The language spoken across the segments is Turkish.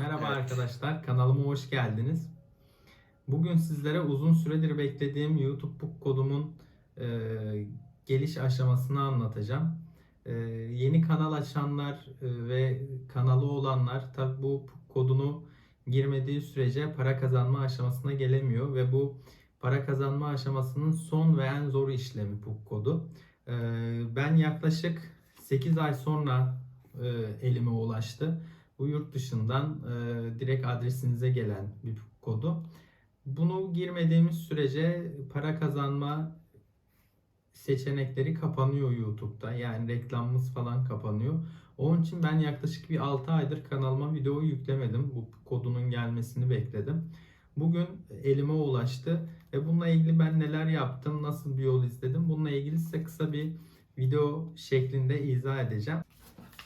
Merhaba Evet. arkadaşlar, kanalıma hoş geldiniz. Bugün sizlere uzun süredir beklediğim YouTube Book kodumun e, geliş aşamasını anlatacağım. E, yeni kanal açanlar e, ve kanalı olanlar tabi bu Book kodunu girmediği sürece para kazanma aşamasına gelemiyor ve bu para kazanma aşamasının son ve en zor işlemi Book kodu. E, ben yaklaşık 8 ay sonra e, elime ulaştı. Bu yurt dışından e, direkt adresinize gelen bir kodu. Bunu girmediğimiz sürece para kazanma seçenekleri kapanıyor YouTube'da. Yani reklamımız falan kapanıyor. Onun için ben yaklaşık bir 6 aydır kanalıma video yüklemedim. Bu kodunun gelmesini bekledim. Bugün elime ulaştı ve bununla ilgili ben neler yaptım, nasıl bir yol izledim. Bununla ilgili size kısa bir video şeklinde izah edeceğim.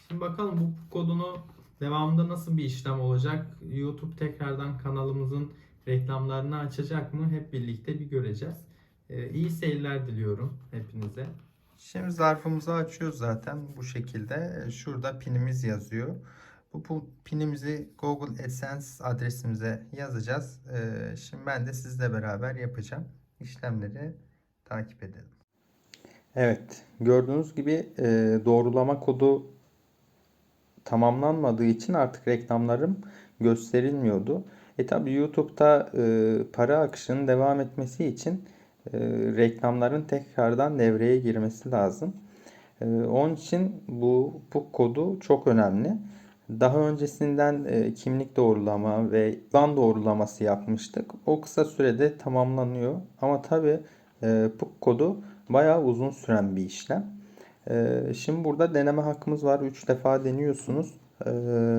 Şimdi bakalım bu kodunu devamında nasıl bir işlem olacak? YouTube tekrardan kanalımızın reklamlarını açacak mı? Hep birlikte bir göreceğiz. Ee, iyi seyirler diliyorum hepinize. Şimdi zarfımızı açıyoruz zaten bu şekilde. Şurada pinimiz yazıyor. Bu, bu pinimizi Google AdSense adresimize yazacağız. Ee, Şimdi ben de sizle beraber yapacağım. İşlemleri takip edelim. Evet, gördüğünüz gibi e, doğrulama kodu tamamlanmadığı için artık reklamlarım gösterilmiyordu. E tabi YouTube'da e, para akışının devam etmesi için e, reklamların tekrardan devreye girmesi lazım. E, onun için bu bu kodu çok önemli. Daha öncesinden e, kimlik doğrulama ve IBAN doğrulaması yapmıştık. O kısa sürede tamamlanıyor. Ama tabi e, PUK kodu bayağı uzun süren bir işlem. E, şimdi burada deneme hakkımız var. 3 defa deniyorsunuz. E,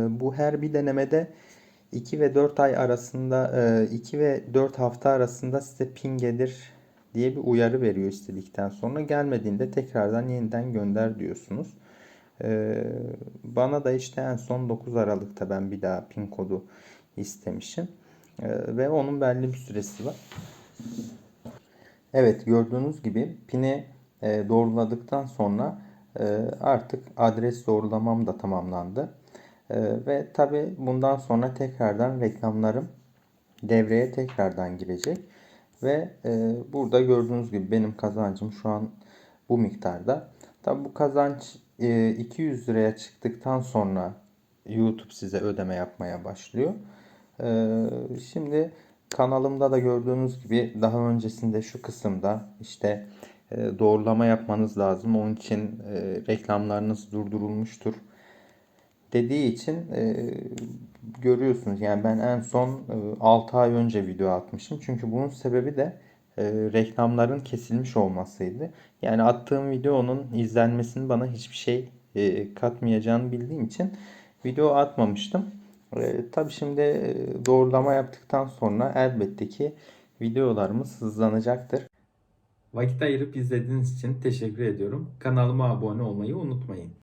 bu her bir denemede 2 ve 4 ay arasında 2 ve 4 hafta arasında size ping gelir diye bir uyarı veriyor istedikten sonra. Gelmediğinde tekrardan yeniden gönder diyorsunuz. Ee, bana da işte en son 9 Aralık'ta ben bir daha pin kodu istemişim. Ee, ve onun belli bir süresi var. Evet gördüğünüz gibi pini e, doğruladıktan sonra e, artık adres doğrulamam da tamamlandı. E, ve tabi bundan sonra tekrardan reklamlarım devreye tekrardan girecek. Ve burada gördüğünüz gibi benim kazancım şu an bu miktarda. Tabi bu kazanç e, 200 liraya çıktıktan sonra YouTube size ödeme yapmaya başlıyor. Şimdi kanalımda da gördüğünüz gibi daha öncesinde şu kısımda işte doğrulama yapmanız lazım. Onun için e, reklamlarınız durdurulmuştur dediği için e, görüyorsunuz. Yani ben en son e, 6 ay önce video atmışım. Çünkü bunun sebebi de e, reklamların kesilmiş olmasıydı. Yani attığım videonun izlenmesini bana hiçbir şey e, katmayacağını bildiğim için video atmamıştım. E, tabii şimdi e, doğrulama yaptıktan sonra elbette ki videolarımız hızlanacaktır. Vakit ayırıp izlediğiniz için teşekkür ediyorum. Kanalıma abone olmayı unutmayın.